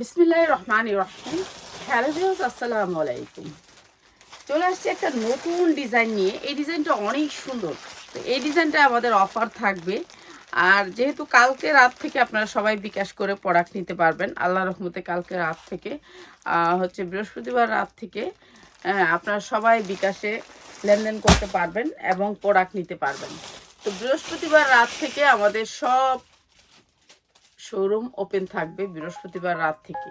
বিসমিল্লাহ রহমান রহিম। Hello views আসসালামু আলাইকুম। চলে আসছে একটা নতুন ডিজাইন নিয়ে। এই ডিজাইনটা অনেক সুন্দর। তো এই ডিজাইনটা আমাদের অফার থাকবে। আর যেহেতু কালকে রাত থেকে আপনারা সবাই বিকাশ করে প্রোডাক্ট নিতে পারবেন, আল্লাহ রহমতে কালকে রাত থেকে হচ্ছে বৃহস্পতিবার রাত থেকে আপনারা সবাই বিকাশে লেনদেন করতে পারবেন এবং প্রোডাক্ট নিতে পারবেন। তো বৃহস্পতিবার রাত থেকে আমাদের সব শোরুম ওপেন থাকবে বৃহস্পতিবার রাত থেকে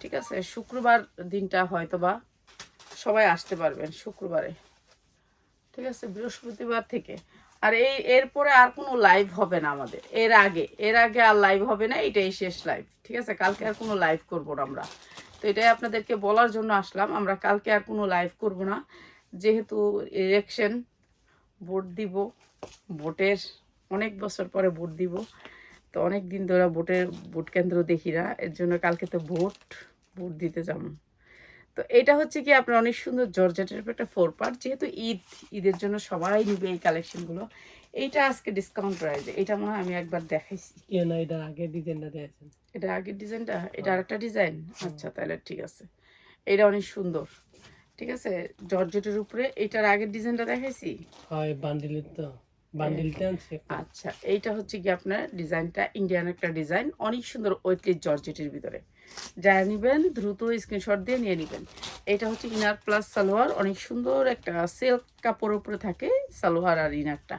ঠিক আছে? শুক্রবার দিনটা হয়তো বা সবাই আসতে পারবেন শুক্রবারে। ঠিক আছে? বৃহস্পতিবার থেকে। আর এই এরপরে আর কোনো লাইভ হবে না আমাদের। এর আগে। এর আগে আর লাইভ হবে না, এটাই শেষ লাইভ ঠিক আছে? কালকে আর কোনো লাইভ করব না আমরা। তো এটাই আপনাদেরকে বলার জন্য আসলাম। আমরা কালকে আর কোনো লাইভ করব না। যেহেতু ইলেকশন ভোট দিব। ভোটের অনেক বছর পরে ভোট দিব। তো অনেক দিন ধরে ভোটের ভোট কেন্দ্র দেখি না এর জন্য কালকে তো ভোট ভোট দিতে যাব। তো এটা হচ্ছে কি আপনার অনেক সুন্দর জর্জেটের একটা ফোর পার্ট যেহেতু ঈদ ঈদের জন্য সবাই নিবে এই কালেকশনগুলো। এইটা আজকে ডিসকাউন্ট প্রাইজে এটা মনে হয় আমি একবার দেখাইছি। না এটা আগে ডিজাইনটা দিয়েছেন এটা আগের ডিজাইনটা এটা আরেকটা ডিজাইন আচ্ছা তাহলে ঠিক আছে। এটা অনেক সুন্দর। ঠিক আছে? জর্জেটের উপরে এটার আগের ডিজাইনটা দেখাইছি? হয় বান্ডিলের তো। আচ্ছা এইটা হচ্ছে কি আপনার ডিজাইনটা ইন্ডিয়ান একটা ডিজাইন, অনেক সুন্দর ওয়েটলেস জর্জেটের ভিতরে। যারা নেবেন, দ্রুত স্ক্রিনশট দিয়ে নিয়ে নেবেন। এটা হচ্ছে ইনার প্লাস সালোয়ার, অনেক সুন্দর একটা সিল্ক কাপড়ের উপরে থাকে সালোয়ার আর ইনারটা।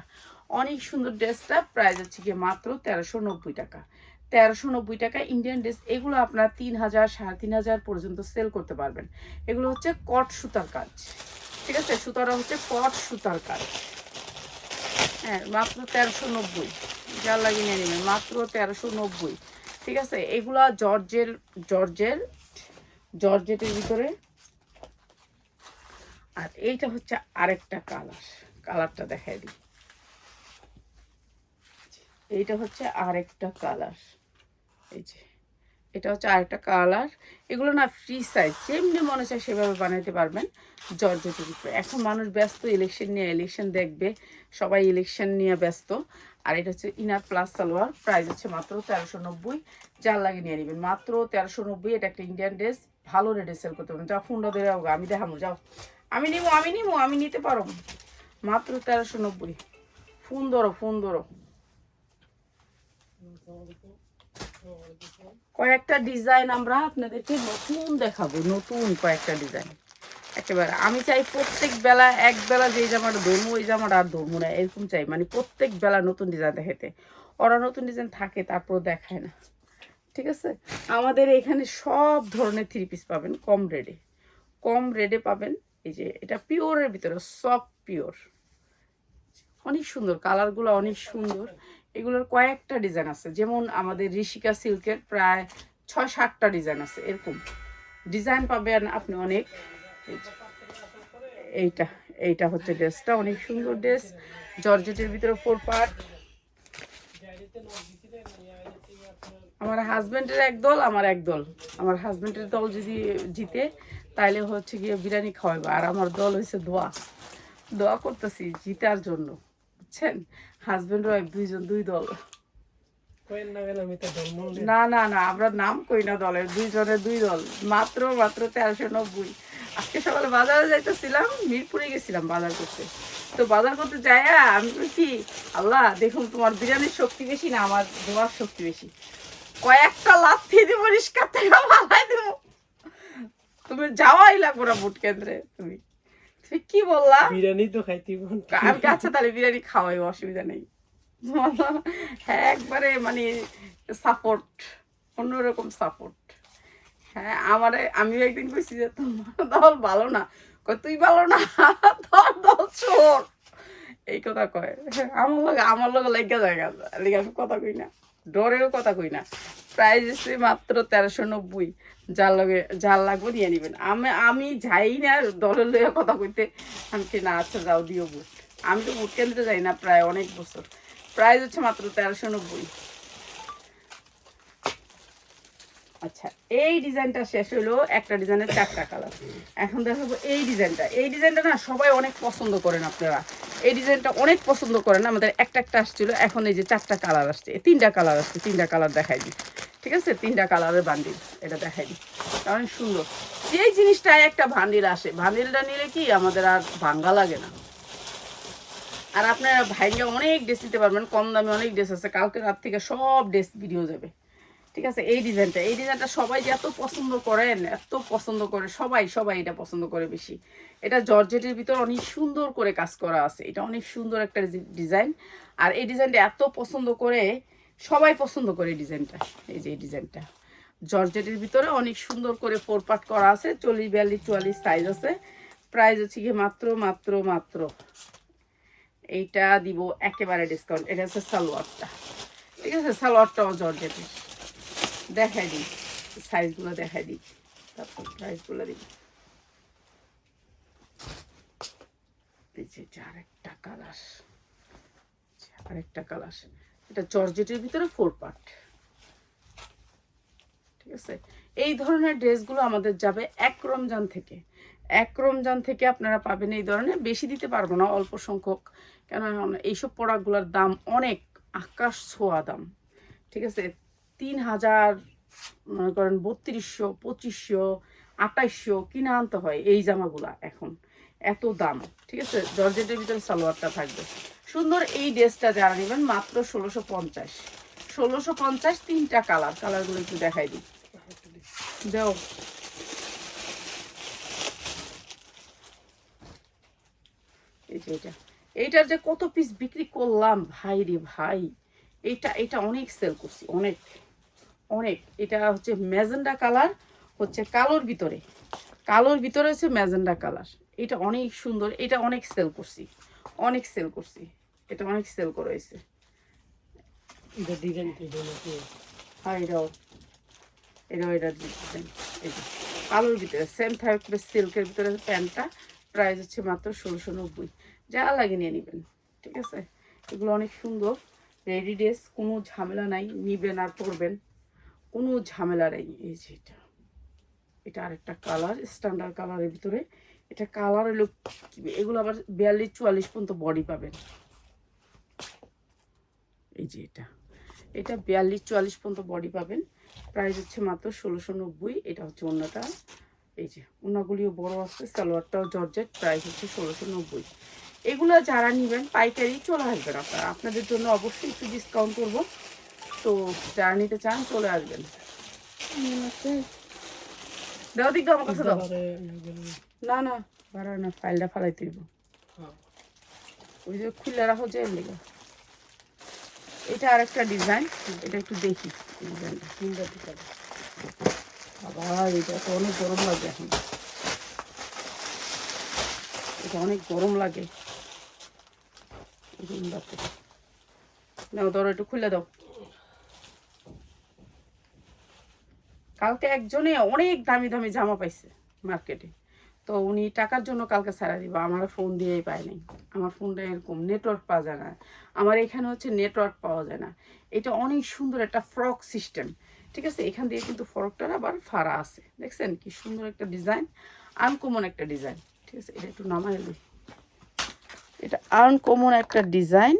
অনেক সুন্দর ড্রেসটা, প্রাইস হচ্ছে কি মাত্র তেরোশো নব্বই টাকা। তেরোশো নব্বই টাকা ইন্ডিয়ান ড্রেস, এগুলো আপনার তিন হাজার, সাড়ে তিন হাজার পর্যন্ত সেল করতে পারবেন। এগুলো হচ্ছে কট সুতার কাজ। ঠিক আছে? সুতারা হচ্ছে কট সুতার কাজ। হ্যাঁ মাত্র তেরোশো নব্বই। যার লাগিয়ে নেবেন, মাত্র তেরোশো নব্বই। ঠিক আছে? এগুলা জর্জের জর্জের, জর্জেটের ভিতরে। আর এইটা হচ্ছে আরেকটা কালার। কালারটা দেখাই দিই। এইটা হচ্ছে আরেকটা কালার। এই যে। এটা হচ্ছে আরেকটা কালার। এগুলো না ফ্রি সাইজ যেমনি মনে চায় সেভাবে বানাইতে পারবেন। জর্জেটের উপরে। এখন মানুষ ব্যস্ত ইলেকশন নিয়ে ইলেকশন দেখবে। সবাই ইলেকশন নিয়ে ব্যস্ত। আর এটা হচ্ছে ইনার প্লাস সালোয়ার প্রাইস হচ্ছে মাত্র তেরোশো নব্বই। যার লাগে নিয়ে নেবেন। মাত্র তেরোশো নব্বই, এটা একটা ইন্ডিয়ান ড্রেস ভালো রেটে সেল করতে পারবেন। যাও ফুন্ডা ধরে আমি দেখাবো, যাও। আমি নিবো আমি নিবো, আমি নিতে পারো। মাত্র তেরোশো নব্বই। ফোন ধরো ফোন ধরো। কয়েকটা ডিজাইন আমরা আপনাদেরকে নতুন দেখাবো, নতুন কয়েকটা ডিজাইন একেবারে, আমি চাই প্রত্যেক বেলা, এক বেলা যে জামাটা ধরবো, ওই জামাটা আর ধরবো না, এরকম চাই। মানে প্রত্যেক বেলা নতুন ডিজাইন দেখাতে ওরা নতুন ডিজাইন থাকে তারপর দেখায় না। ঠিক আছে? আমাদের এখানে সব ধরনের থ্রি পিস পাবেন, কম রেডে কম রেডে পাবেন, এই যে, এটা পিওরের ভিতরে সফট পিওর অনেক সুন্দর কালারগুলো অনেক সুন্দর। এগুলোর কয়েকটা ডিজাইন আছে। যেমন আমাদের ঋষিকা সিল্কের প্রায় ছয় সাতটা ডিজাইন আছে, এরকম। ডিজাইন পাবেন আপনি অনেক। এইটা এইটা হচ্ছে ড্রেসটা, অনেক সুন্দর ড্রেস। জর্জেটের ভিতরে ফোর পার্ট আমার হাজবেন্ডের এক দল, আমার এক দল। আমার হাজবেন্ডের দল যদি জিতে, তাইলে হচ্ছে গিয়ে বিরিয়ানি খাওয়াইবো। আর আমার দল হয়েছে দোয়া। দোয়া করতেছি জিতার জন্য। বুঝছেন? হাজবেন্ড ওয়াইফ দুইজন দুই দল। না না না আমরা নাম কই না দলের দুইজনের দুই দল। মাত্র মাত্র তেরোশো নব্বই। আজকে সকালে বাজারে যাইতেছিলাম মিরপুরে গেছিলাম বাজার করতে। তো বাজার করতে যাই আমি বলছি আল্লাহ দেখুন তোমার বিরিয়ানির শক্তি বেশি না আমার দোয়ার শক্তি বেশি। কয়েকটা লাথি দিব রিস্কার থেকে ভালাই দিব। তুমি যাওয়াই লাগবো না ভোট কেন্দ্রে তুমি। কি বললা বিরিয়ানি তো খাইতে আমি আচ্ছা তাহলে বিরিয়ানি খাওয়াই অসুবিধা নেই। হ্যাঁ একবারে মানে সাপোর্ট অন্যরকম সাপোর্ট হ্যাঁ আমারে আমিও একদিন কইছি যে তোমার দল ভালো না। কয় তুই ভালো না? তোর দল চোর। এই কথা কয়। আমার লগে আমার লগে লেগে জায়গা লেগে আমি কথা কই না। ডরেও কথা কই না। প্রাইস আছে মাত্র তেরোশো নব্বই। যার লাগে যার লাগবে নিয়ে নেবেন। আমি আমি যাই না, দলের লগে কথা কইতে। আমি কি না আচ্ছা যাও, দিও আমি তো বুট কেন্দ্রে যাই না প্রায় অনেক বছর। প্রাইস হচ্ছে মাত্র তেরোশো নব্বই। আচ্ছা এই ডিজাইনটা শেষ হলো একটা ডিজাইনের চারটা কালার। এখন দেখাবো এই ডিজাইনটা। এই ডিজাইনটা না সবাই অনেক পছন্দ করেন আপনারা। এই ডিজাইনটা অনেক পছন্দ করেন, আমাদের একটা একটা আসছিল, এখন এই যে চারটা কালার আসছে। তিনটা কালার আসছে, তিনটা কালার দেখাই দিই। ঠিক আছে? তিনটা কালারের বান্ডিল, এটা দেখাই দিই। অনেক সুন্দর। যেই জিনিসটা একটা বান্ডিল আসে। বান্ডিলটা নিলে কি আমাদের আর ভাঙ্গা লাগে না। আর আপনারা ভাইঙ্গা অনেক ড্রেস দিতে পারবেন, কম দামে অনেক ড্রেস আছে। কালকে রাত থেকে সব ড্রেস ভিডিও যাবে। ঠিক আছে? এই ডিজাইনটা এই ডিজাইনটা সবাই যে এত পছন্দ করেন, এত পছন্দ করে, সবাই সবাই এটা পছন্দ করে বেশি। এটা জর্জেটের ভিতর অনেক সুন্দর করে কাজ করা আছে। এটা অনেক সুন্দর একটা ডিজাইন। আর এই ডিজাইনটা এত পছন্দ করে, সবাই পছন্দ করে এই ডিজাইনটা এই যে এই ডিজাইনটা জর্জেটের ভিতরে অনেক সুন্দর করে ফোর পার্ট করা আছে, চল্লিশ, বিয়াল্লিশ, চুয়াল্লিশ সাইজ আছে। প্রাইস হচ্ছে গিয়ে মাত্র মাত্র মাত্র। এইটা দিব একেবারে ডিসকাউন্ট এটা হচ্ছে সালোয়ারটা। ঠিক আছে? সালোয়ারটাও জর্জেটের। দেখাই দিই সাইজগুলো দেখাই দিই। তারপর প্রাইসগুলো দিই। আরেকটা কালার আরেকটা কালার এটা জর্জেটের ভিতরে ফোর পার্ট ঠিক আছে? এই ধরনের ড্রেসগুলো আমাদের যাবে এক রমজান থেকে। এক রমজান থেকে আপনারা পাবেন এই ধরনের, বেশি দিতে পারব না, অল্প সংখ্যক। কেন এইসব প্রোডাক্টগুলোর দাম অনেক, আকাশ ছোঁয়া দাম। ঠিক আছে? তিন হাজার মনে করেন বত্রিশশো, পঁচিশশো, আঠাইশশো কিনে আনতে হয় এই জামাগুলা এখন। এত দাম, ঠিক আছে? জর্জেটের ভিতরে সালোয়ারটা থাকবে। সুন্দর এই ড্রেসটা যারা নেবেন, মাত্র ষোলোশো পঞ্চাশ। ষোলোশো পঞ্চাশ তিনটা কালার। কালারগুলো একটু দেখাই দিই। দেও। এই যে এটা। এইটার যে কত পিস বিক্রি করলাম ভাই রে ভাই। এইটা এটা অনেক সেল করছি অনেক অনেক। এটা হচ্ছে ম্যাজেন্ডা কালার হচ্ছে কালোর ভিতরে। কালোর ভিতরে হচ্ছে ম্যাজেন্ডা কালার। এটা অনেক সুন্দর এটা অনেক সেল করছি অনেক সেল করছি। এটা অনেক সেল এটা তো নাকি? হ্যাঁ এটাও এটাও এটা ডিজাইন যে। কালোর ভিতরে সেম থাকবে সিল্কের ভিতরে প্যান্টটা প্রাইস হচ্ছে মাত্র ষোলোশো নব্বই। যা লাগে নিয়ে নেবেন ঠিক আছে? এগুলো অনেক সুন্দর। রেডি ড্রেস, কোনো ঝামেলা নাই, নিবেন আর পরবেন। কোনো ঝামেলা নেই, এই যে এটা। এটা আরেকটা কালার স্ট্যান্ডার্ড কালারের ভিতরে। এটা কালার হলো, এগুলো আবার বিয়াল্লিশ চুয়াল্লিশ পর্যন্ত বডি পাবেন। এই যে এটা। এটা বিয়াল্লিশ চুয়াল্লিশ পর্যন্ত বডি পাবেন। প্রাইস হচ্ছে মাত্র ষোলোশো নব্বই, এটা হচ্ছে অন্যটা এই যে অন্যগুলিও বড় আছে, সালোয়ারটাও জর্জেট প্রাইস হচ্ছে ষোলোশো নব্বই। এগুলো যারা নেবেন পাইকারি চলে আসবেন আপনারা আপনাদের জন্য অবশ্যই একটু ডিসকাউন্ট করব। তো যারা নিতে চান চলে আসবেন। দাও দিক দাও আমার কাছে দাও। না। না বাড়া না ফাইলটা ফালাই তুইব হ্যাঁ, ওই যে খুলে রাখো যে এর লেগে। এটা আরেকটা ডিজাইন এটা একটু দেখি ডিজাইনটা টিকা বাবা এটা তো অনেক গরম লাগে এখন। এটা অনেক গরম লাগে। নাও, ধরো একটু খুলে দাও। কালকে একজনে অনেক দামি দামি জামা পাইছে মার্কেটে। তো উনি টাকার জন্য কালকে ছাড়া দিব, আমার ফোন দিয়েই পায় নাই। আমার ফোনটা এরকম নেটওয়ার্ক পাওয়া যায় না। আমার এখানে হচ্ছে নেটওয়ার্ক পাওয়া যায় না। এটা অনেক সুন্দর একটা ফ্রক সিস্টেম ঠিক আছে? এখান দিয়ে কিন্তু ফরকটার আবার ফাড়া আছে। দেখছেন কি সুন্দর একটা ডিজাইন আনকমন একটা ডিজাইন ঠিক আছে? এটা একটু নামাই এটা আনকমন একটা ডিজাইন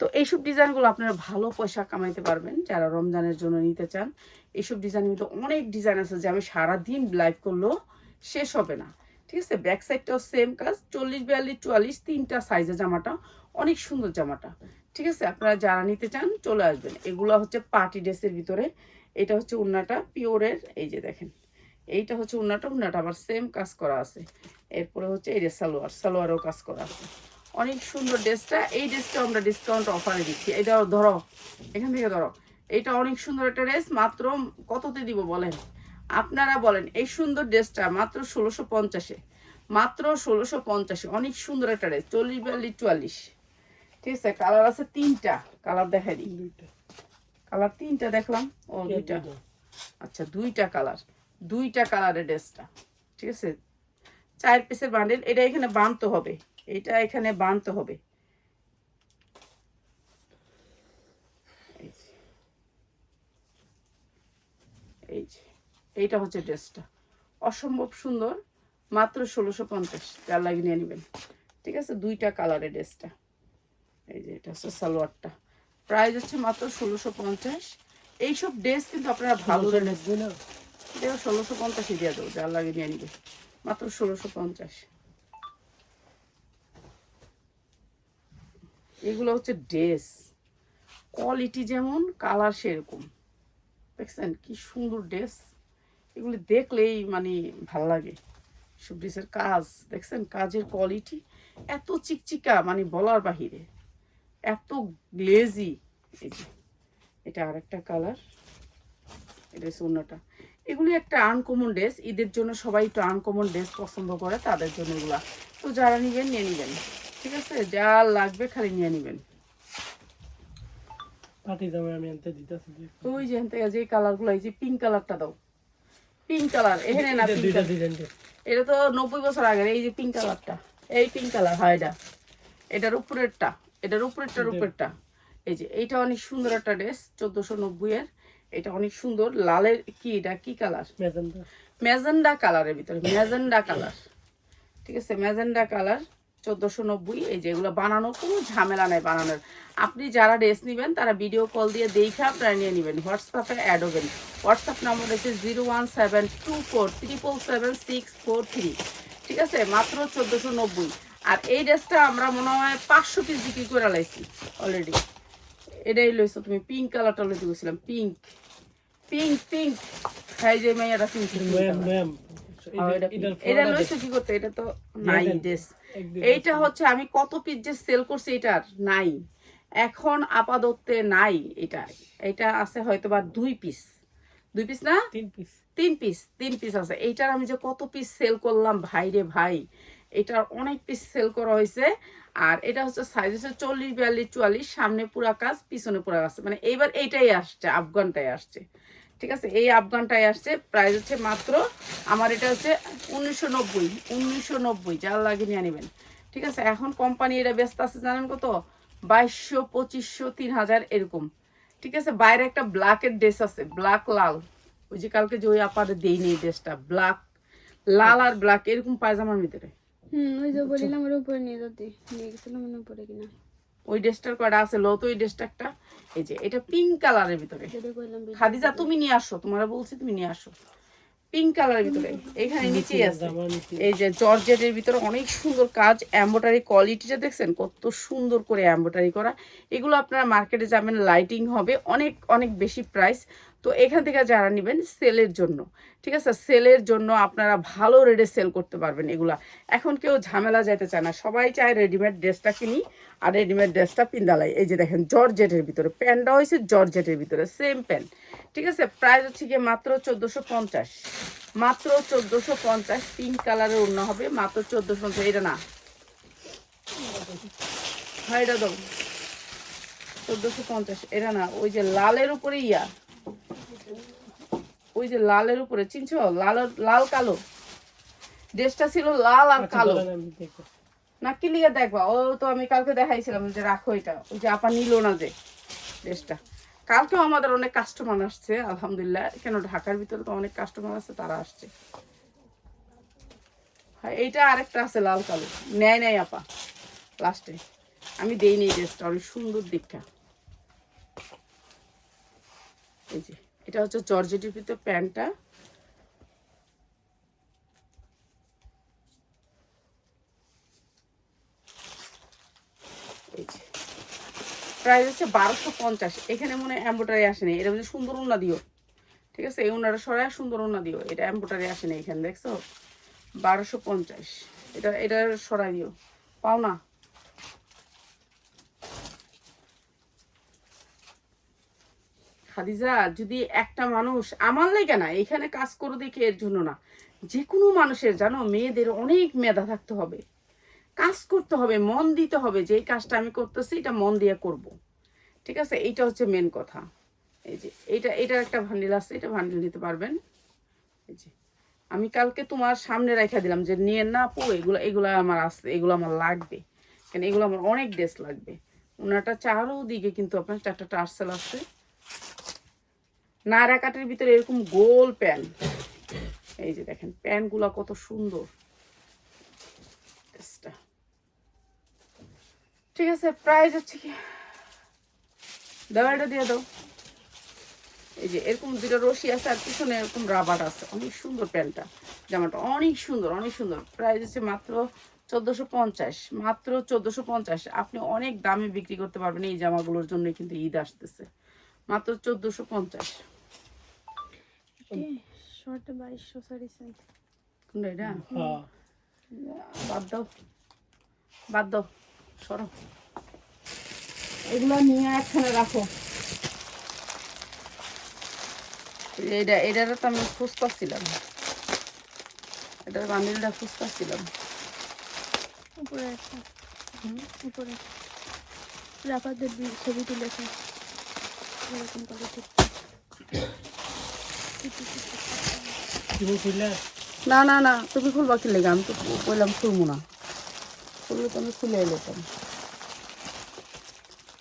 তো এইসব ডিজাইনগুলো আপনারা ভালো পয়সা কামাইতে পারবেন, যারা রমজানের জন্য নিতে চান। এইসব ডিজাইন কিন্তু অনেক ডিজাইন আছে যে আমি সারাদিন লাইভ করলেও শেষ হবে না। ঠিক আছে? ব্যাক সাইডটাও সেম কাজ, চল্লিশ, বিয়াল্লিশ, চুয়াল্লিশ, তিনটা সাইজের জামাটা, অনেক সুন্দর জামাটা। ঠিক আছে? আপনারা যারা নিতে চান, চলে আসবেন। এগুলো হচ্ছে পার্টি ড্রেসের ভিতরে। এটা হচ্ছে উন্নাটা পিওরের এই যে দেখেন। এইটা হচ্ছে উন্নাটা উন্নাটা আবার সেম কাজ করা আছে। এরপরে হচ্ছে এই যে সালোয়ার, সালোয়ারও কাজ করা আছে। অনেক সুন্দর ড্রেসটা। এই ড্রেসটা আমরা ডিসকাউন্ট অফারে দিচ্ছি। এটাও ধরো এখান থেকে ধরো। এটা অনেক সুন্দর একটা ড্রেস মাত্র কততে দিব বলেন? আপনারা বলেন এই সুন্দর ড্রেসটা মাত্র ষোলোশো পঞ্চাশে। মাত্র ষোলোশো পঞ্চাশে। অনেক সুন্দর একটা ড্রেস চল্লিশ বিয়াল্লিশ চুয়াল্লিশ। ঠিক আছে কালার আছে তিনটা। কালার দেখাই দিই। দুইটা। কালার তিনটা দেখলাম? ও দুইটা। আচ্ছা দুইটা কালার। দুইটা কালারের ড্রেসটা। ঠিক আছে? চার পিসের বান্ডেল। এটা এখানে বানতে হবে। এটা এখানে বানতে হবে। এই যে। এইটা হচ্ছে ড্রেসটা। অসম্ভব সুন্দর। মাত্র ষোলোশো পঞ্চাশ। যার লাগিয়ে নিয়ে নেবেন। ঠিক আছে? দুইটা কালারের ড্রেসটা। এই যে এটা হচ্ছে সালোয়ারটা। প্রাইস হচ্ছে মাত্র ষোলোশো পঞ্চাশ। এইসব ড্রেস কিন্তু আপনারা ভালো ষোলোশো নব্বই না দেও ষোলোশো পঞ্চাশে দিয়ে দেবো। যার লাগে নিয়ে নিবে মাত্র ষোলোশো পঞ্চাশ। এগুলো হচ্ছে ড্রেস কোয়ালিটি যেমন কালার সেরকম। দেখছেন কি সুন্দর ড্রেস এগুলি দেখলেই মানে ভালো লাগে। সব ড্রেসের কাজ, দেখছেন? কাজের কোয়ালিটি এত চিকচিকা মানে বলার বাহিরে। এত গ্লেজি এটা আরেকটা কালার এটা অন্যটা। এগুলি একটা আনকমন ড্রেস ঈদের জন্য সবাই একটু আনকমন ড্রেস পছন্দ করে, তাদের জন্য এগুলা। তো যারা নিবেন, নিয়ে নিবেন। ঠিক আছে? যা লাগবে খালি নিয়ে নিবেন। পাটি দামে আমি আনতে দিতেছি ওই যে থেকে যে কালারগুলো এই যে পিঙ্ক কালারটা দাও। পিঙ্ক কালার এখানে না পিঙ্ক দুইটা ডিজাইন এটা তো নব্বই বছর আগের এই যে পিঙ্ক কালারটা। এই পিঙ্ক কালার হয় এটা। এটার উপরেরটা এটার উপরেরটার উপরেরটা। এই যে এইটা অনেক সুন্দর একটা ড্রেস চোদ্দোশো নব্বই এর এটা অনেক সুন্দর। লালের কি এটা? কি কালার? মেজানটা ম্যাজেন্ডা কালারের ভিতরে ম্যাজেন্ডা কালার। ঠিক আছে ম্যাজেন্ডা কালার। চোদ্দোশো নব্বই, এই যেগুলো বানানো, কোনো ঝামেলা নাই বানানোর। আপনি যারা ড্রেস নেবেন, তারা ভিডিও কল দিয়ে দেখে আপনারা নিয়ে নেবেন। হোয়াটসঅ্যাপে অ্যাড হবেন। হোয়াটসঅ্যাপ নম্বর হচ্ছে zero one seven two four triple seven six four three ঠিক আছে? মাত্র চোদ্দোশো নব্বই। আর এই ড্রেসটা আমরা মনে হয় পাঁচশো পিস বিক্রি করে লাইছি অলরেডি এটাই লইছো তুমি পিঙ্ক কালারটা লইতে গেছিলাম পিঙ্ক পিঙ্ক পিঙ্ক খাই যে মেয়েরা পিঙ্ক এটা লইছো কি করতে? এটা তো নাই ড্রেস এইটা হচ্ছে আমি কত পিস যে সেল করছি এটার নাই। এখন আপাততে নাই এটা। এটা আছে হয়তো বা দুই পিস। দুই পিস না? তিন পিস। তিন পিস তিন পিস আছে। এইটার আমি যে কত পিস সেল করলাম ভাই রে ভাই। এটার অনেক পিস সেল করা হয়েছে। আর এটা হচ্ছে সাইজ হচ্ছে চল্লিশ বিয়াল্লিশ চুয়াল্লিশ। সামনে পুরা কাজ পিছনে পুরা কাজ। মানে এইবার এইটাই আসছে আফগানটাই আসছে। ঠিক আছে? এই আফগানটাই আসছে। প্রাইস হচ্ছে মাত্র আমার এটা হচ্ছে উনিশশো নব্বই উনিশশো নব্বই যার লাগে নিয়ে নেবেন। ঠিক আছে? এখন কোম্পানি এটা ব্যস্ত আছে জানেন কত? বাইশশো পঁচিশশো তিন হাজার এরকম। ঠিক আছে? বাইরে একটা ব্ল্যাকের ড্রেস আছে ব্ল্যাক লাল। ওই যে কালকে যে ওই আপারে দেই নেই ড্রেসটা ব্ল্যাক লাল আর ব্ল্যাক এরকম পায়জামার ভিতরে। হুম ওই যে বলিলাম ওর উপরে নিয়ে যেতে নিয়ে গেছিলাম উপরে কিনা। ওই ড্রেসটার কয়টা আছে? লো তো ওই ড্রেসটা একটা। এই যে এটা পিঙ্ক কালারের ভিতরে। খাদিজা তুমি নিয়ে আসো। তোমার বলছি তুমি নিয়ে আসো। পিঙ্ক কালারের ভিতরে। এখানে নিচেই আছে। এই যে জর্জেটের ভিতরে অনেক সুন্দর কাজ। এম্বোটারি কোয়ালিটিটা দেখছেন? কত সুন্দর করে এম্বোটারি করা। এগুলো আপনারা মার্কেটে যাবেন লাইটিং হবে। অনেক অনেক বেশি প্রাইস তো এখান থেকে যারা নেবেন সেলের জন্য, ঠিক আছে? সেলের জন্য আপনারা ভালো রেটে সেল করতে পারবেন এগুলা। এখন কেউ ঝামেলা যাইতে চায় না। সবাই চায় রেডিমেড ড্রেসটা কিনি আর রেডিমেড ড্রেসটা পিন্দালাই। এই যে দেখেন জর্জেটের ভিতরে। প্যান্টটা হয়েছে জর্জেটের ভিতরে। সেম প্যান্ট ঠিক আছে? প্রাইস হচ্ছে গিয়ে মাত্র চোদ্দোশো পঞ্চাশ। মাত্র চোদ্দোশো পঞ্চাশ। পিঙ্ক কালারের অন্য হবে। মাত্র চোদ্দোশো পঞ্চাশ। এটা না। হ্যাঁ দাও। চোদ্দোশো পঞ্চাশ। এটা না। ওই যে লালের উপরে ইয়া। ওই যে লালের উপরে চিনছো? লাল লাল কালো। ড্রেসটা ছিল লাল আর আচ্ছা, কালো। না কি লিগে দেখবা? ও তো আমি কালকে দেখাইছিলাম যে রাখো এটা। ওই যে আপা নিল না যে ড্রেসটা কালকেও আমাদের অনেক কাস্টমার আসছে আলহামদুলিল্লাহ। কেন ঢাকার ভিতরে তো অনেক কাস্টমার আছে তারা আসছে। হ্যাঁ এইটা আরেকটা আছে লাল কালো। নেয় নেয় আপা। লাস্টে আমি দেইনি এই ড্রেসটা অনেক সুন্দর দীক্ষা এই যে। এটা হচ্ছে জর্জেটির ভিতরে প্যান্টটা। প্রাইস হচ্ছে বারোশো পঞ্চাশ। এখানে মনে হয় এম্বোটারি আসেনি এটা হচ্ছে সুন্দর উন্না দিও। ঠিক আছে? এই উন্নাটা সরাই সুন্দর উন্না দিও। এটা এম্বোটারি আসেনি এখানে, দেখছ? বারোশো পঞ্চাশ। এটা এটা সরাই দিও। পাও না খাদিজা, যদি একটা মানুষ আমার লাগে না, এখানে কাজ করে দেখে এর জন্য না। যে কোনো মানুষের, জানো, মেয়েদের অনেক মেধা থাকতে হবে। কাজ করতে হবে, মন দিতে হবে, যে এই কাজটা আমি করতেছি, এটা মন দিয়ে করব। ঠিক আছে? এইটা হচ্ছে মেন কথা। এই যে এটা এটার একটা ভান্ডিল আছে, এটা ভান্ডিল নিতে পারবেন। এই যে, আমি কালকে তোমার সামনে রেখে দিলাম যে নিয়ে না পো এগুলো এগুলো আমার আছে, এগুলো আমার লাগবে। কেন, এগুলো আমার অনেক ড্রেস লাগবে। ওনাটা চারোদিকে কিন্তু আপনার চারটা টার্সেল আছে। নায়রা কাটের ভিতরে এরকম গোল প্যান। এই যে দেখেন, প্যানগুলো কত সুন্দর। ঠিক আছে প্রাইস হচ্ছে কি? দাও, এটা দিয়ে দাও। এই যে এরকম দুটো রশি আছে আর পিছনে এরকম রাবার আছে। অনেক সুন্দর প্যান্টটা জামাটা অনেক সুন্দর অনেক সুন্দর। প্রাইস হচ্ছে মাত্র চোদ্দোশো পঞ্চাশ। মাত্র চোদ্দোশো পঞ্চাশ। আপনি অনেক দামে বিক্রি করতে পারবেন এই জামাগুলোর জন্য কিন্তু ঈদ আসতেছে। মাত্র চোদ্দোশো পঞ্চাশ। শর্টে কোনটা এটা? হ্যাঁ। বাদ দাও। বাদ দাও। সরো। এগুলো নিয়ে একখানে রাখো। এটা এটার তো আমি খুঁজতেছিলাম। এটার বান্ডিলটা খুঁজতেছিলাম। উপরে একটা উপরে। ছবি তুলেছে। এরকম করে ঠিক না না না তুমি খুলবা কি লেগে? আমি তো বললাম খুলবো না। খুললে তো আমি খুলে এলাম।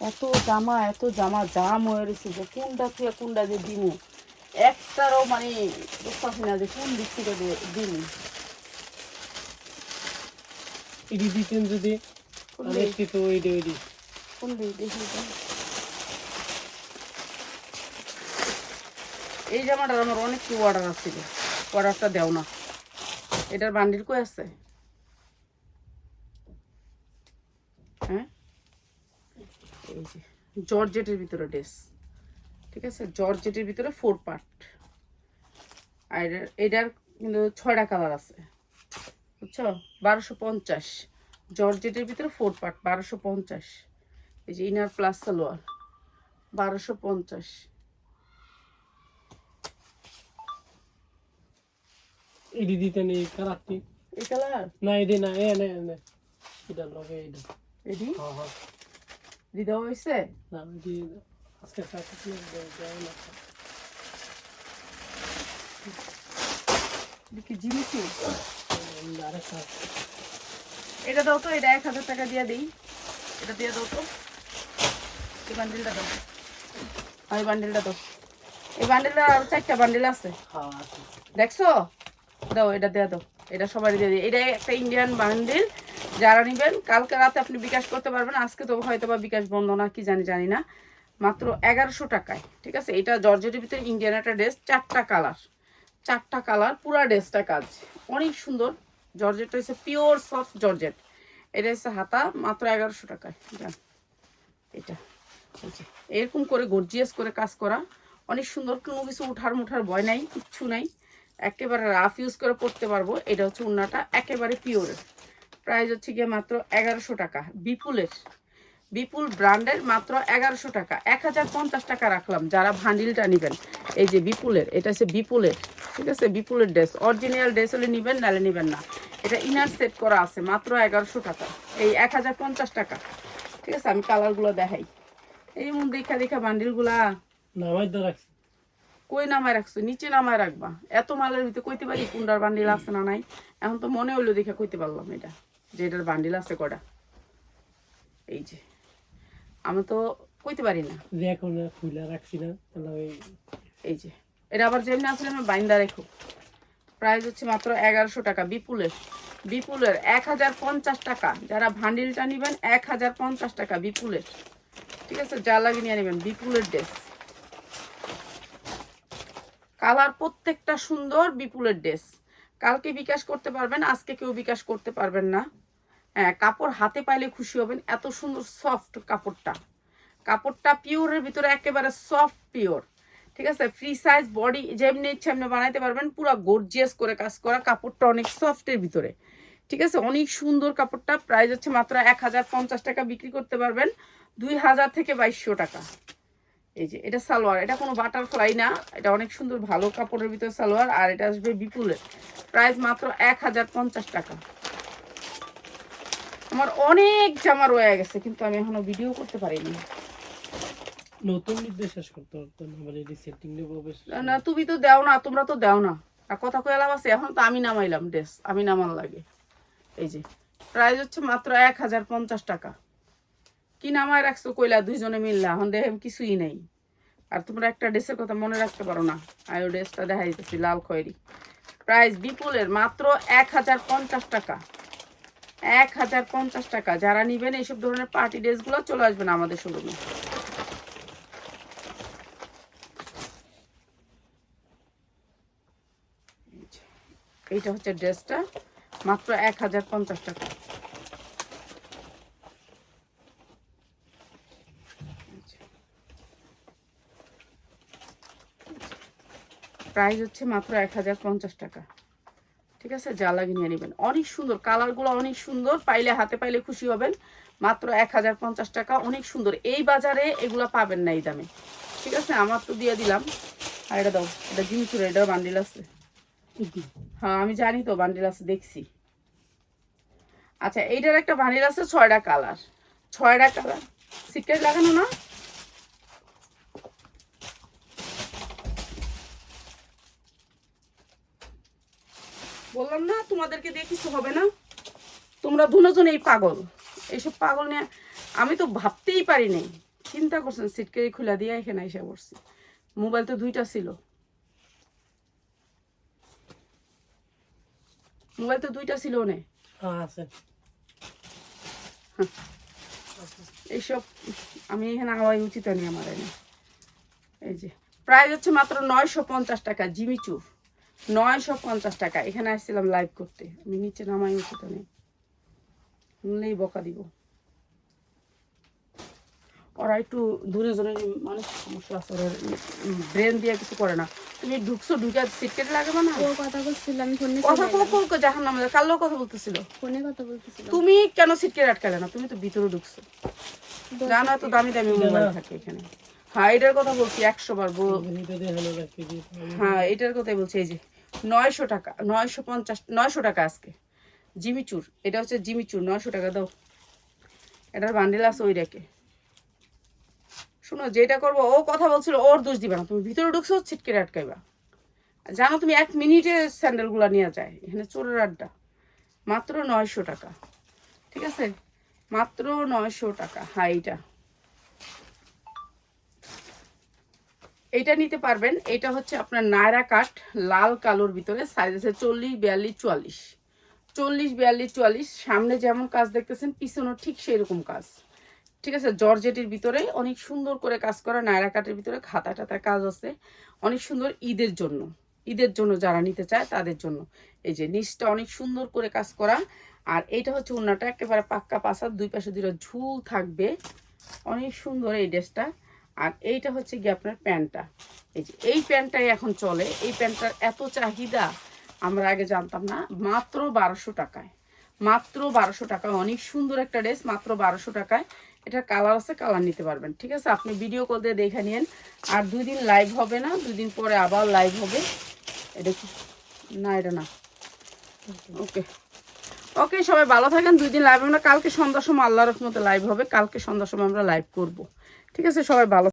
এত জামা এত জামা জাম হয়ে রয়েছে যে কোনটা থেকে কোনটা যে দিমু? একটারও মানে বুঝতেছি না যে কোন দিক থেকে দিমু। ইডি দিতেন যদি কোন দিক দেখি এই জামাটার আমার অনেক কি অর্ডার আসছিল অর্ডারটা দেও না। এটার বান্ডিল কই আছে? হ্যাঁ? এই যে, জর্জেটের ভিতরে ড্রেস ঠিক আছে? জর্জেটের ভিতরে ফোর পার্ট আর এটার এটার কিন্তু ছয়টা কালার আছে। বুঝছ? বারোশো পঞ্চাশ। জর্জেটের ভিতরে ফোর পার্ট বারোশো পঞ্চাশ। এই যে ইনার প্লাস সালোয়ার। বারোশো পঞ্চাশ। ইডি দিতেন এই কালারটি এই কালার? না এডি না এ না না। এটা লগে এডি এডি হ্যাঁ হ্যাঁ। দিদা হয়েছে? না এডি আজকে সাথে দেয় না কি জিনিস এটা দাও তো এটা এক হাজার টাকা দিয়ে দিই। এটা দিয়ে দাও তো। এই বান্ডিলটা দাও। আর এই বান্ডিলটা দাও। এই বান্ডিলটা আর চারটা বান্ডিল আছে। হ্যাঁ আছে। দেখছ? দাও, এটা দিয়ে দাও। এটা সবাই দিয়ে দিই। এটা একটা ইন্ডিয়ান বান্ডিল। যারা নেবেন, কালকে রাতে আপনি বিকাশ করতে পারবেন। আজকে তো হয়তো বা বিকাশ বন্ধ না, কি জানি জানি না। মাত্র এগারোশো টাকায়, ঠিক আছে? এটা জর্জেটের ভিতরে ইন্ডিয়ান একটা ড্রেস, চারটা কালার। চারটা কালার, পুরা ড্রেসটা কাজ। অনেক সুন্দর। জর্জেটটা হচ্ছে পিওর সফট জর্জেট। এটা হচ্ছে হাতা, মাত্র এগারোশো টাকায়। এটা। এরকম করে গর্জিয়াস করে কাজ করা। অনেক সুন্দর, কোনো কিছু উঠার মুঠার ভয় নাই, কিচ্ছু নাই। একেবারে রাফ ইউজ করে পড়তে পারব। এটা হচ্ছে উন্নাটা একেবারে পিওরের প্রাইস হচ্ছে গিয়ে মাত্র এগারোশো টাকা। বিপুলের। বিপুল ব্র্যান্ডের মাত্র এগারোশো টাকা। এক হাজার পঞ্চাশ টাকা রাখলাম যারা ভান্ডিলটা নেবেন। এই যে বিপুলের, এটা হচ্ছে বিপুলের, ঠিক আছে? বিপুলের ড্রেস অরিজিনাল ড্রেস হলে নেবেন নালে নেবেন না। এটা ইনার সেট করা আছে, মাত্র এগারোশো টাকা। এই এক হাজার পঞ্চাশ টাকা। ঠিক আছে? আমি কালারগুলো দেখাই। এই মন দেখা দেখা বান্ডিলগুলা নামাই রাখছি। কই নামায় রাখছো? নিচে নামায় রাখবা। এত মালের ভিতরে কইতে পারি কোনটার বান্ডিল আছে না নাই? এখন তো মনে হইল দেখে কইতে পারলাম এটা যে এটার বান্ডিল আছে কটা। এই যে আমি তো কইতে পারি না। যে এখন খুলে রাখছি না এই যে এটা আবার যেমনি আসলে আমি বাইন্দা রেখো। প্রাইস হচ্ছে মাত্র এগারোশো টাকা বিপুলের বিপুলের এক হাজার পঞ্চাশ টাকা। যারা ভান্ডিলটা নেবেন এক হাজার পঞ্চাশ টাকা বিপুলের। ঠিক আছে যা লাগে নিয়ে নেবেন বিপুলের ড্রেস। কালার প্রত্যেকটা সুন্দর বিপুলের ড্রেস। কালকে বিকাশ করতে পারবেন, আজকে কেউ বিকাশ করতে পারবেন না। হ্যাঁ কাপড় হাতে পাইলে খুশি হবেন, এত সুন্দর সফট কাপড়টা। কাপড়টা পিওরের ভিতরে একেবারে সফট পিওর, ঠিক আছে? ফ্রি সাইজ বডি যেমনি ইচ্ছে আপনি বানাইতে পারবেন, পুরো গর্জিয়াস করে কাজ করা কাপড়টা অনেক সফটের ভিতরে, ঠিক আছে? অনেক সুন্দর কাপড়টা প্রাইস হচ্ছে মাত্র এক হাজার পঞ্চাশ টাকা, বিক্রি করতে পারবেন দুই হাজার থেকে বাইশশো টাকা। এই যে এটা সালোয়ার। এটা কোনো বাটারফ্লাই না এটা অনেক সুন্দর ভালো কাপড়ের ভিতরে সালোয়ার আর এটা আসবে বিপুলের। প্রাইস মাত্র এক হাজার পঞ্চাশ টাকা। আমার অনেক জামা রয়ে গেছে কিন্তু আমি এখনও ভিডিও করতে পারিনি। নতুন নির্দেশ করতে না তুমি তো দাও না তোমরা তো দাও না। আর কথা কয়ে লাভ আছে এখন তো আমি নামাইলাম ড্রেস আমি নামান লাগে। এই যে প্রাইস হচ্ছে মাত্র এক হাজার পঞ্চাশ টাকা। কি নামায় রাখছো কইলা দুইজনে মিললা, এখন দেখেন কিছুই নেই। আর তোমরা একটা ড্রেসের কথা মনে রাখতে পারো না, আয়ো ড্রেসটা দেখা দিতেছি লাল খয়েরি। প্রাইস বিপুলের মাত্র এক হাজার পঞ্চাশ টাকা। এক হাজার পঞ্চাশ টাকা, যারা নিবেন এইসব ধরনের পার্টি ড্রেসগুলো চলে আসবেন আমাদের শোরুমে এইটা হচ্ছে ড্রেসটা, মাত্র এক হাজার পঞ্চাশ টাকা। প্রাইস হচ্ছে মাত্র এক হাজার পঞ্চাশ টাকা। ঠিক আছে? যা লাগে নিয়ে নেবেন। অনেক সুন্দর। কালারগুলো অনেক সুন্দর। পাইলে হাতে পাইলে খুশি হবেন। মাত্র এক হাজার পঞ্চাশ টাকা। অনেক সুন্দর। এই বাজারে এগুলো পাবেন না এই দামে। ঠিক আছে? আমার তো দিয়ে দিলাম। আর এটা দাও। এটা জিনিসুর এটা বান্ডিল আছে। হ্যাঁ আমি জানি তো বান্ডিল আছে, দেখছি। আচ্ছা এইটার একটা বান্ডিল আছে, ছয়টা কালার ছয়টা কালার সিটকাট লাগানো না? বললাম না তোমাদেরকে দিয়ে কিছু হবে না। তোমরা দুজন এই পাগল। এইসব পাগল নিয়ে আমি তো ভাবতেই পারি নাই চিন্তা করছেন সিটকে খুলে দিয়ে এখানে এসে পড়ছি। মোবাইল তো দুইটা ছিল। মোবাইল তো দুইটা ছিল নে। হ্যাঁ এইসব আমি এখানে আওয়াই উচিত নেই আমার এই যে প্রায় হচ্ছে মাত্র নয়শো পঞ্চাশ টাকা জিমিচুর। নয়শো পঞ্চাশ টাকা। এখানে আসছিলাম লাইভ করতে। আমি নিচে নামাই উচিত নেই শুনলেই বকা দিব। ওরা একটু দূরে দূরে মানুষ সমস্যা আছে ওরা ব্রেন দিয়ে কিছু করে না। তুমি ঢুকছো ঢুকে সিট কেটে লাগাবে না? কথা বলছিল আমি ফোনে কথা কখন জাহান নামে কাল্লো কথা বলতেছিল? ফোনে কথা বলতেছিল। তুমি কেন সিটকে আটকালে না? তুমি তো ভিতরে ঢুকছো। জানো এত দামি দামি মোবাইল থাকে এখানে। হ্যাঁ এটার কথা বলছি একশো বার হ্যাঁ এটার কথাই বলছি এই যে নয়শো টাকা নয়শো পঞ্চাশ নয়শো টাকা আজকে। জিমিচুর এটা হচ্ছে জিমিচুর নয়শো টাকা দাও। এটার বান্ডিল আছে ওই রেখে শোনো যেটা করব ও কথা বলছিল ওর দোষ দিবে না। তুমি ভিতরে ঢুকছো ছিটকে আটকাইবা। জানো তুমি এক মিনিটে স্যান্ডেলগুলো নিয়ে যায় এখানে চোরের আড্ডা। মাত্র নয়শো টাকা। ঠিক আছে? মাত্র নয়শো টাকা। হ্যাঁ এইটা। এইটা নিতে পারবেন। এটা হচ্ছে আপনার নায়রা কাঠ লাল কালোর ভিতরে সাইজ আছে চল্লিশ, বিয়াল্লিশ, চুয়াল্লিশ। চল্লিশ, বিয়াল্লিশ, চুয়াল্লিশ, সামনে যেমন কাজ দেখতেছেন, পিছনেও ঠিক সেই রকম কাজ। ঠিক আছে, জর্জেটের ভিতরে অনেক সুন্দর করে কাজ করা নায়রা কাঠের ভিতরে খাতা টাতা কাজ আছে। অনেক সুন্দর ঈদের জন্য। ঈদের জন্য যারা নিতে চায়, তাদের জন্য। এই যে নিচটা অনেক সুন্দর করে কাজ করা। আর এটা হচ্ছে উন্নাটা একেবারে পাক্কা পাশার দুই পাশে দুটো ঝুল থাকবে। অনেক সুন্দর এই ড্রেসটা। আর এইটা হচ্ছে গিয়ে আপনার প্যান্টটা এই যে, এই প্যান্টটাই এখন চলে। এই প্যান্টটার এত চাহিদা আমরা আগে জানতাম না, মাত্র বারোশো টাকায়। মাত্র বারোশো টাকা, অনেক সুন্দর একটা ড্রেস, মাত্র বারোশো টাকায়। এটা কালার আছে, কালার নিতে পারবেন, ঠিক আছে? আপনি ভিডিও কল দিয়ে দেখে নিন আর দুই দিন লাইভ হবে না, দুই দিন পরে আবার লাইভ হবে। এটা না এটা না। ওকে। ওকে, সবাই ভালো থাকেন। দুই দিন লাইভ হবে না, কালকে সন্ধ্যার সময় আল্লাহ রহমতে লাইভ হবে। কালকে সন্ধ্যার সময় আমরা লাইভ করব। ঠিক আছে সবাই ভালো